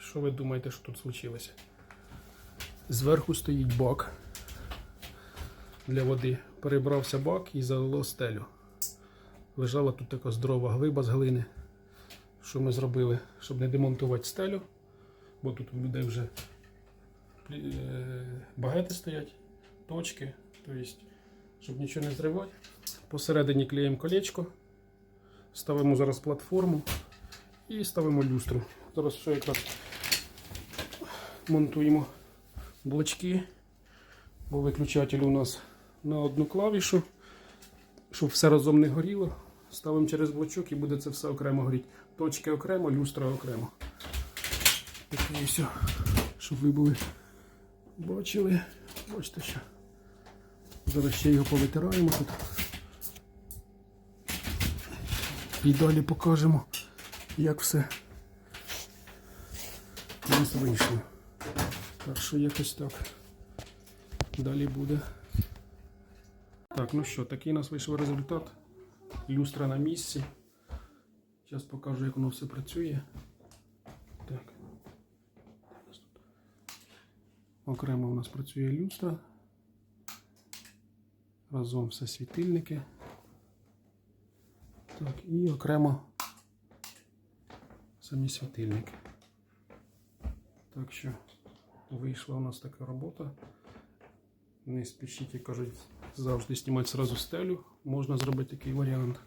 Що ви думаєте, що тут случилося? Зверху стоїть бак для води. Перебрався бак і залило стелю. Лежала тут така здорова глиба з глини. Що ми зробили, щоб не демонтувати стелю, бо тут у людей вже е, багети стоять, точки, тобто, щоб нічого не зривати. Посередині клеїмо колечко, ставимо зараз платформу і ставимо люстру. Зараз ще якраз монтуємо блочки, бо виключатель у нас на одну клавішу, щоб все разом не горіло. Ставимо через блочок і буде це все окремо горіти. Точки окремо, люстра окремо. Таке все, щоб ви були бачили. Бачите що. Зараз ще його повитираємо тут. І далі покажемо, як все у вийшло. Так що якось так. Далі буде. Так, ну що, такий у нас вийшов результат. Люстра на місці. Зараз покажу, як воно все працює. Так. Окремо у нас працює люстра. Разом все світильники. Так, і окремо самі світильники. Так що вийшла у нас така робота. Не спішіть, як кажуть, завжди знімати зразу стелю. Можна зробити такий варіант.